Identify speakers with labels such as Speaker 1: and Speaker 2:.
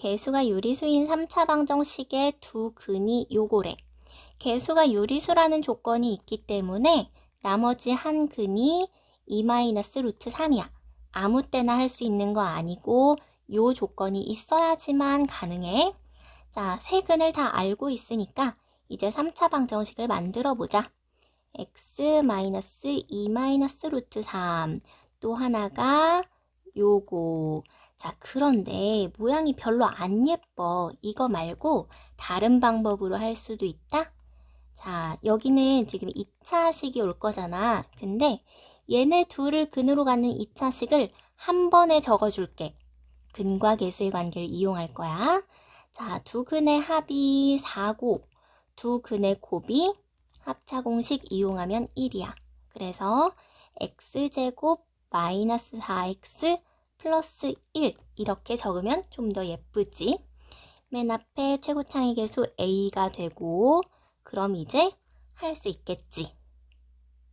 Speaker 1: 개수가 유리수인 3차 방정식의 두 근이 요거래. 개수가 유리수라는 조건이 있기 때문에 나머지 한 근이 2 마이너스 루트 3이야. 아무 때나 할 수 있는 거 아니고 요 조건이 있어야지만 가능해. 자, 세 근을 다 알고 있으니까 이제 3차 방정식을 만들어 보자. x 마이너스 2 마이너스 루트 3. 또 하나가 요거. 자, 그런데 모양이 별로 안 예뻐. 이거 말고 다른 방법으로 할 수도 있다. 자, 여기는 지금 2차식이 올 거잖아. 근데 얘네 둘을 근으로 갖는 2차식을 한 번에 적어줄게. 근과 계수의 관계를 이용할 거야. 자, 두 근의 합이 4고, 두 근의 곱이 합차 공식 이용하면 1이야. 그래서 x제곱 마이너스 4x 플러스 1 이렇게 적으면 좀 더 예쁘지? 맨 앞에 최고창의 개수 a가 되고 그럼 이제 할 수 있겠지.